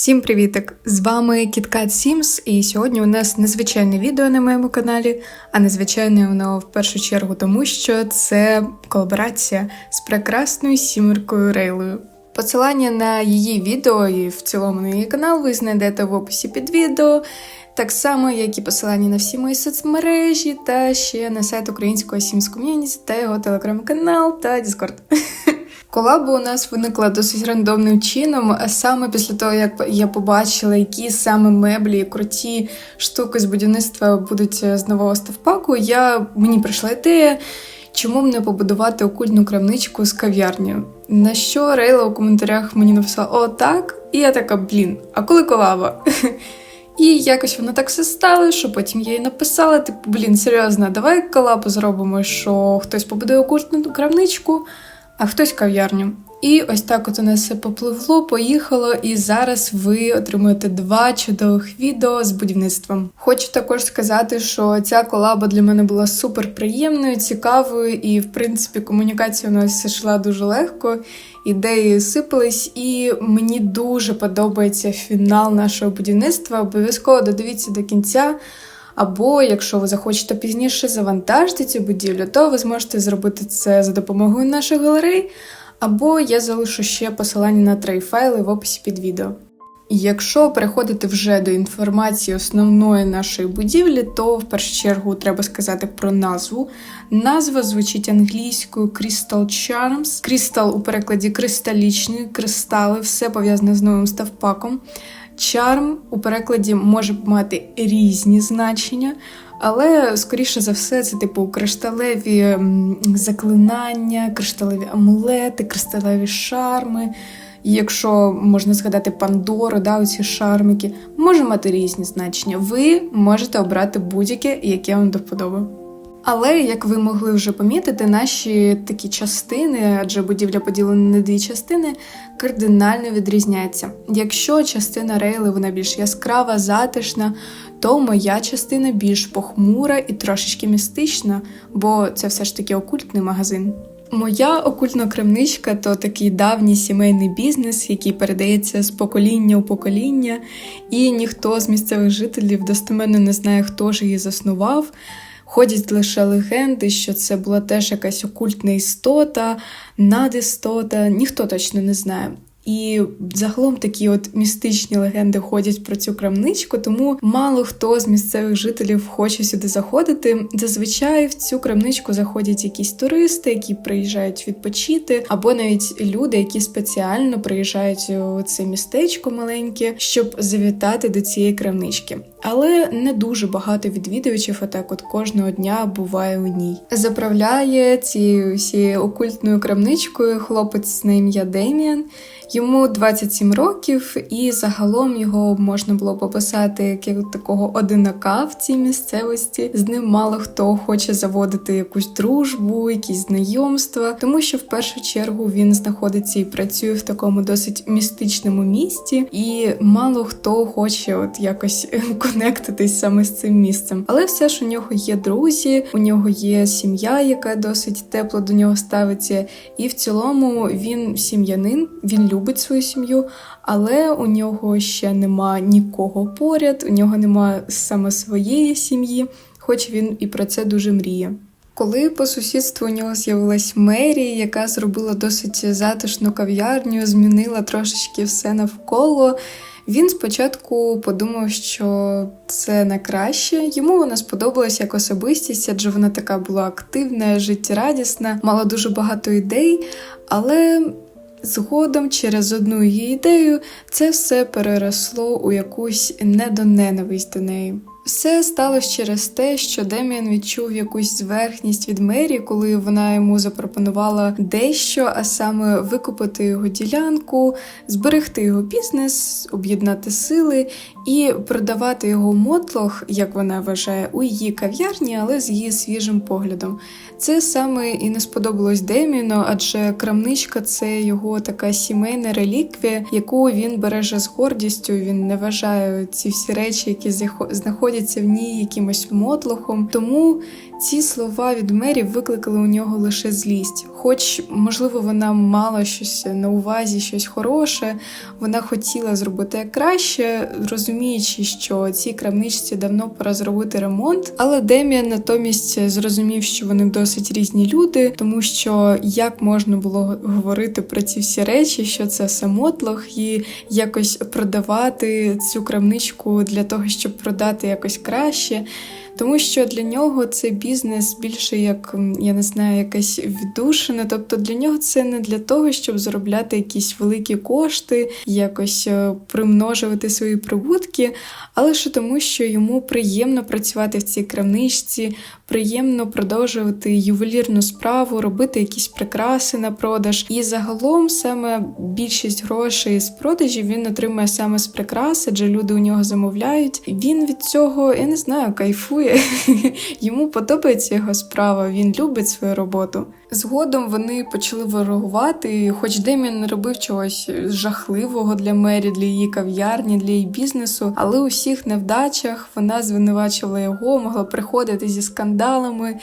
Всім привітик! З вами KitKat Sims, і сьогодні у нас незвичайне відео на моєму каналі, а незвичайне воно в першу чергу тому, що це колаборація з прекрасною сімеркою Рейлою. Посилання на її відео і в цілому на її канал ви знайдете в описі під відео, так само, як і посилання на всі мої соцмережі, та ще на сайт українського Sims Community та його телеграм-канал та Discord. Колаба у нас виникла досить рандомним чином, а саме після того, як я побачила, які саме меблі і круті штуки з будівництва будуть з нового ставпаку, я, мені прийшла ідея, чому б не побудувати окультну крамничку з кав'ярнею. На що Рейла у коментарях мені написала О, так? І я така, блін, а коли колаба? І якось воно так все стало, що потім я їй написала: типу, блін, серйозно, давай колабу зробимо, що хтось побудує окультну крамничку а хтось кав'ярню. І ось так от у нас все попливло, поїхало, і зараз ви отримуєте два чудових відео з будівництвом. Хочу також сказати, що ця колаба для мене була супер приємною, цікавою, і в принципі комунікація у нас йшла дуже легко, ідеї сипались, і мені дуже подобається фінал нашого будівництва. Обов'язково додивіться до кінця. Або, якщо ви захочете пізніше завантажити цю будівлю, то ви зможете зробити це за допомогою наших галерей, або я залишу ще посилання на три файли в описі під відео. Якщо переходити вже до інформації основної нашої будівлі, то в першу чергу треба сказати про назву. Назва звучить англійською Crystal Charms. Crystal у перекладі кристалічний, кристали, все пов'язане з новим ставпаком. Чарм у перекладі може мати різні значення, але, скоріше за все, це типу кришталеві заклинання, кришталеві амулети, кришталеві шарми. І якщо можна згадати Пандору, да, оці шармики, може мати різні значення. Ви можете обрати будь-яке, яке вам до вподоби. Але, як ви могли вже помітити, наші такі частини, адже будівля поділена на дві частини, кардинально відрізняються. Якщо частина рейли вона більш яскрава, затишна, то моя частина більш похмура і трошечки містична, бо це все ж таки окультний магазин. Моя окультна крамничка то такий давній сімейний бізнес, який передається з покоління у покоління, і ніхто з місцевих жителів достеменно не знає, хто ж її заснував. Ходять лише легенди, що це була теж якась окультна істота, надістота, ніхто точно не знає. І загалом такі от містичні легенди ходять про цю крамничку, тому мало хто з місцевих жителів хоче сюди заходити. Зазвичай в цю крамничку заходять якісь туристи, які приїжджають відпочити, або навіть люди, які спеціально приїжджають у це містечко маленьке, щоб завітати до цієї крамнички. Але не дуже багато відвідувачів, отак от кожного дня буває у ній. Заправляє цією всією окультною крамничкою хлопець на ім'я Деміан. Йому 27 років, і загалом його можна було пописати як такого одинака в цій місцевості. З ним мало хто хоче заводити якусь дружбу, якісь знайомства, тому що в першу чергу він знаходиться і працює в такому досить містичному місті, і мало хто хоче от якось конектитись саме з цим місцем. Але все ж у нього є друзі, у нього є сім'я, яка досить тепло до нього ставиться, і в цілому він сім'янин, він любить свою сім'ю, але у нього ще нема нікого поряд, у нього нема саме своєї сім'ї, хоч він і про це дуже мріє. Коли по сусідству у нього з'явилась Мері, яка зробила досить затишну кав'ярню, змінила трошечки все навколо. Він спочатку подумав, що це на краще. Йому вона сподобалась як особистість, адже вона така була активна, життєрадісна, мала дуже багато ідей, але Згодом, через одну її ідею, це все переросло у якусь недоненависть до неї. Все сталося через те, що Деміан відчув якусь зверхність від Мері, коли вона йому запропонувала дещо, а саме викупити його ділянку, зберегти його бізнес, об'єднати сили і продавати його мотлох, як вона вважає, у її кав'ярні, але з її свіжим поглядом. Це саме і не сподобалось Деміну, адже крамничка це його така сімейна реліквія, яку він береже з гордістю. Він не вважає ці всі речі, які знаходяться в ній якимось мотлохом. Тому ці слова від Мері викликали у нього лише злість. Хоч, можливо, вона мала щось на увазі, щось хороше, вона хотіла зробити краще, розуміючи, що цій крамничці давно пора зробити ремонт. Але Деміан натомість зрозумів, що вони досить різні люди, тому що як можна було говорити про ці всі речі, що це самотлох, і якось продавати цю крамничку для того, щоб продати якось краще тому що для нього цей бізнес більше як я не знаю, якась віддушина. Тобто для нього це не для того, щоб заробляти якісь великі кошти, якось е, примножувати свої прибутки, а лише тому, що йому приємно працювати в цій крамничці, приємно продовжувати ювелірну справу, робити якісь прикраси на продаж. І загалом саме більшість грошей з продажів він отримує саме з прикрас, адже люди у нього замовляють. Він від цього я не знаю, кайфує. Йому подобається його справа, він любить свою роботу. Згодом вони почали ворогувати, хоч Демін не робив чогось жахливого для Мері, для її кав'ярні, для її бізнесу, але у всіх невдачах вона звинувачувала його, могла приходити зі скандалами,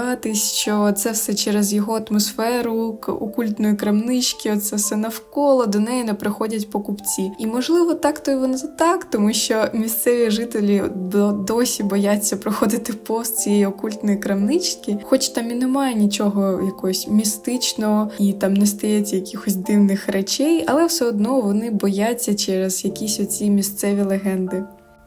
розбиратись, що це все через його атмосферу, окультної крамнички, оце все навколо до неї не приходять покупці. І можливо, так то й воно так, тому що місцеві жителі досі бояться проходити повз цієї окультної крамнички, хоч там і немає нічого якогось містичного і там не стається якихось дивних речей, але все одно вони бояться через якісь оці місцеві легенди.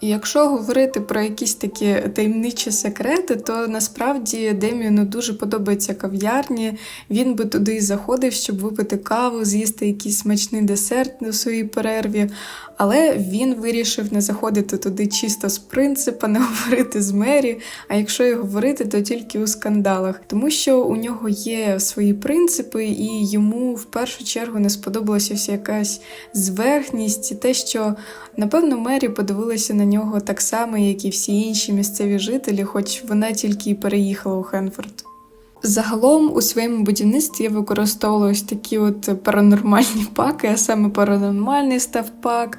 Якщо говорити про якісь такі таємничі секрети, то насправді Деміану дуже подобається кав'ярні. Він би туди і заходив, щоб випити каву, з'їсти якийсь смачний десерт на своїй перерві. Але він вирішив не заходити туди чисто з принципа, не говорити з мері. А якщо і говорити, то тільки у скандалах, тому що у нього є свої принципи, і йому в першу чергу не сподобалася якась зверхність, і те, що напевно Мері подивилася на нього так само, як і всі інші місцеві жителі, хоч вона тільки й переїхала у Хенфорд. Загалом у своєму будівництві я ось такі от паранормальні паки, а саме паранормальний став пак,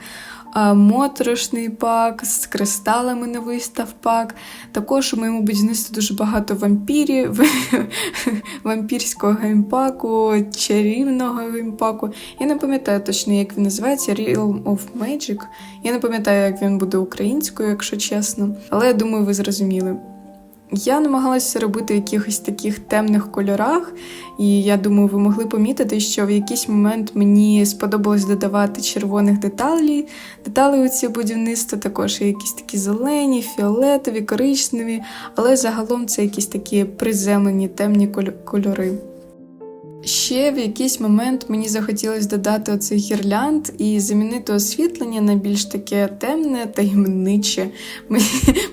моторошний пак, з кристалами новий став пак. Також у моєму будівництві дуже багато вампірів, вампірського геймпаку, чарівного геймпаку. Я не пам'ятаю точно, як він називається Realm of Magic. Я не пам'ятаю, як він буде українською, якщо чесно. Але я думаю, ви зрозуміли. Я намагалася робити в якихось таких темних кольорах, і я думаю, ви могли помітити, що в якийсь момент мені сподобалось додавати червоних деталей. Деталі у ці будівництва також якісь такі зелені, фіолетові, коричневі, але загалом це якісь такі приземлені темні кольори. Ще в якийсь момент мені захотілося додати оцей гірлянд і замінити освітлення на більш таке темне, таємниче. Мені,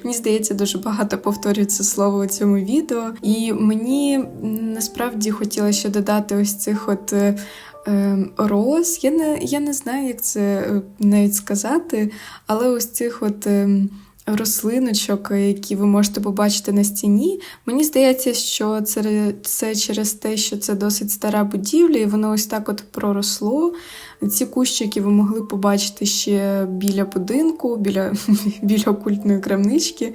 мені здається, дуже багато повторюю це слово у цьому відео. І мені насправді хотілося ще додати ось цих от. Е, ем, роз, я не я не знаю, як це е, навіть сказати, але ось цих от ем, рослиночок, які ви можете побачити на стіні. Мені здається, що це це через те, що це досить стара будівля, і воно ось так от проросло. Ці кущики ви могли побачити ще біля будинку, біля, біля окультної крамнички.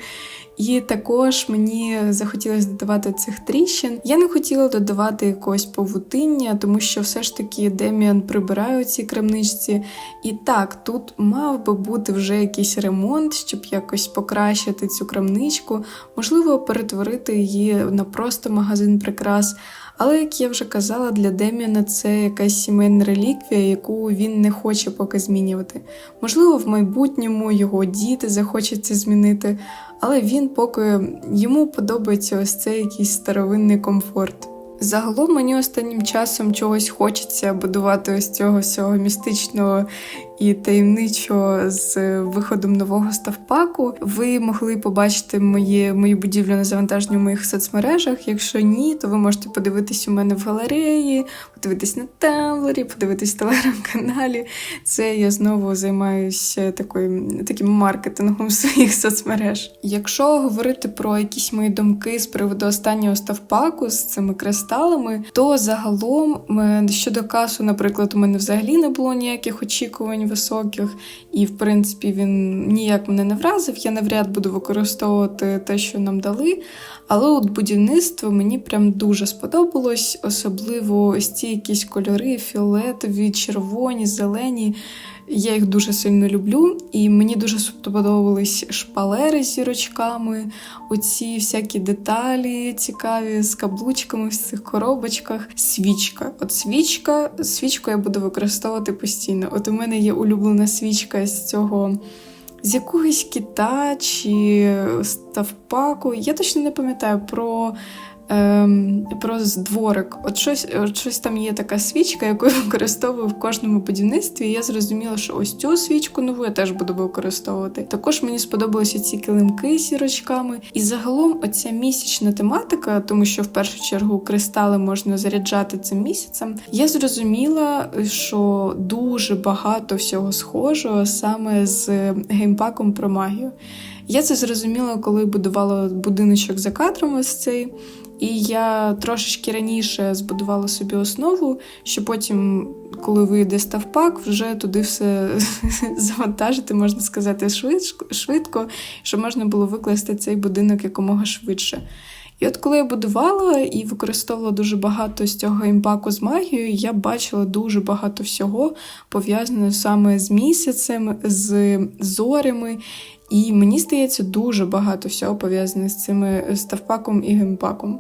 І також мені захотілося додавати цих тріщин. Я не хотіла додавати якогось повутиння, тому що все ж таки Деміан прибирає у цій крамничці. І так, тут мав би бути вже якийсь ремонт, щоб якось покращити цю крамничку, можливо, перетворити її на просто магазин прикрас. Але, як я вже казала, для Деміана це якась сімейна реліквія, яку він не хоче поки змінювати. Можливо, в майбутньому його діти захочуть це змінити, але він поки йому подобається ось цей якийсь старовинний комфорт. Загалом мені останнім часом чогось хочеться будувати ось цього всього містичного і таємничо з виходом нового ставпаку. Ви могли побачити моє, мою будівлю на завантаженні в моїх соцмережах. Якщо ні, то ви можете подивитись у мене в галереї, подивитись на Темблері, подивитись в телеграм-каналі. Це я знову займаюся такою, таким маркетингом своїх соцмереж. Якщо говорити про якісь мої думки з приводу останнього ставпаку з цими кристалами, то загалом е, щодо касу, наприклад, у мене взагалі не було ніяких очікувань високих, і в принципі він ніяк мене не вразив. Я навряд буду використовувати те, що нам дали. Але от будівництво мені прям дуже сподобалось, особливо ось ці якісь кольори, фіолетові, червоні, зелені. Я їх дуже сильно люблю, і мені дуже сподобались шпалери з зірочками, оці всякі деталі цікаві з каблучками в цих коробочках. Свічка. От свічка, свічку я буду використовувати постійно. От у мене є улюблена свічка з цього. З якогось кита чи ставпаку. Я точно не пам'ятаю про ем, про дворик. От щось от щось там є така свічка, яку я використовую в кожному будівництві. І я зрозуміла, що ось цю свічку нову я теж буду використовувати. Також мені сподобалися ці килимки з сірочками. І загалом оця місячна тематика, тому що в першу чергу кристали можна заряджати цим місяцем. Я зрозуміла, що дуже багато всього схожого саме з геймпаком про магію. Я це зрозуміла, коли будувала будиночок за кадром ось цей. І я трошечки раніше збудувала собі основу, що потім, коли вийде ставпак, вже туди все завантажити, можна сказати, швидко, щоб можна було викласти цей будинок якомога швидше. І от коли я будувала і використовувала дуже багато з цього імпаку з магією, я бачила дуже багато всього пов'язане саме з місяцем, з зорями. І мені здається, дуже багато всього пов'язане з цими ставпаком і геймпаком.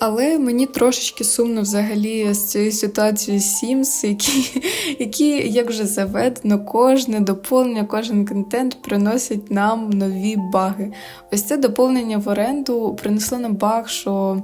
Але мені трошечки сумно взагалі з цією ситуацією Sims, які, які, як вже заведено, кожне доповнення, кожен контент приносить нам нові баги. Ось це доповнення в оренду принесло нам баг, що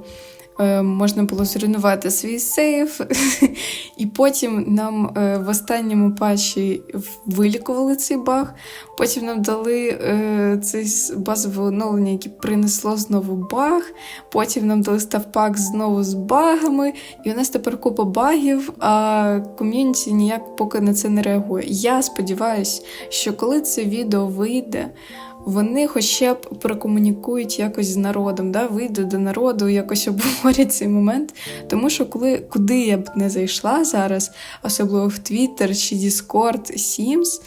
можна було зруйнувати свій сейф, і потім нам е, в останньому патчі вилікували цей баг. Потім нам дали е, цей базове оновлення, яке принесло знову баг. Потім нам дали ставпак знову з багами, і у нас тепер купа багів, а ком'юніті ніяк поки на це не реагує. Я сподіваюся, що коли це відео вийде вони хоча б прокомунікують якось з народом, да, вийдуть до народу, якось обговорять цей момент. Тому що, коли куди я б не зайшла зараз, особливо в Twitter чи Discord, Sims,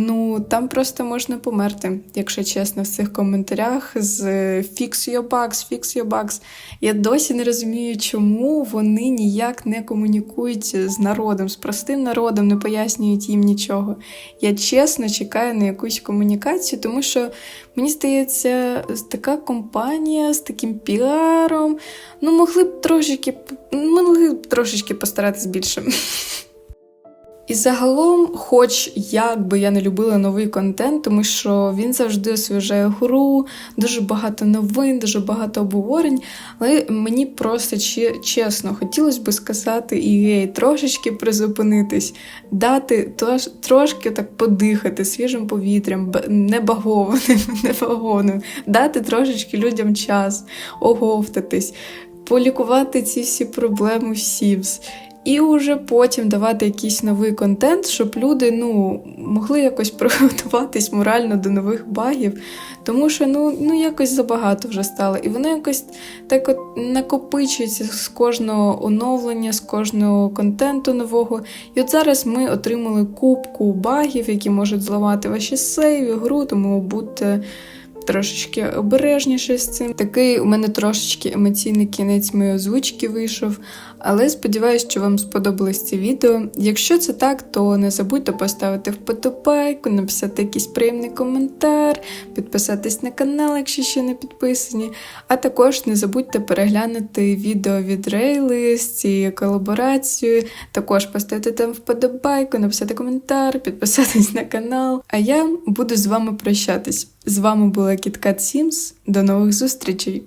Ну, там просто можна померти, якщо чесно, в цих коментарях з fix your bugs, fix your bugs. Я досі не розумію, чому вони ніяк не комунікують з народом, з простим народом, не пояснюють їм нічого. Я чесно чекаю на якусь комунікацію, тому що мені здається, така компанія з таким піаром, ну могли б трошечки, могли б трошечки постаратись більше. І загалом, хоч як би я не любила новий контент, тому що він завжди освіжає гру, дуже багато новин, дуже багато обговорень. Але мені просто чесно хотілося би сказати і гей, трошечки призупинитись, дати трошки так подихати свіжим повітрям, небагованим, небагованим, дати трошечки людям час, оговтатись, полікувати ці всі проблеми в Sims і вже потім давати якийсь новий контент, щоб люди ну, могли якось приготуватись морально до нових багів. Тому що ну, ну якось забагато вже стало. І воно якось так от накопичується з кожного оновлення, з кожного контенту нового. І от зараз ми отримали кубку багів, які можуть зламати ваші сейві, гру, тому будьте. Трошечки обережніше з цим. Такий у мене трошечки емоційний кінець моєї озвучки вийшов. Але сподіваюся, що вам сподобалось це відео. Якщо це так, то не забудьте поставити вподобайку, написати якийсь приємний коментар, підписатись на канал, якщо ще не підписані. А також не забудьте переглянути відео від Рейли з цією колаборацією. Також поставити там вподобайку, написати коментар, підписатись на канал. А я буду з вами прощатись. З вами була KitKat Сімс. До нових зустрічей!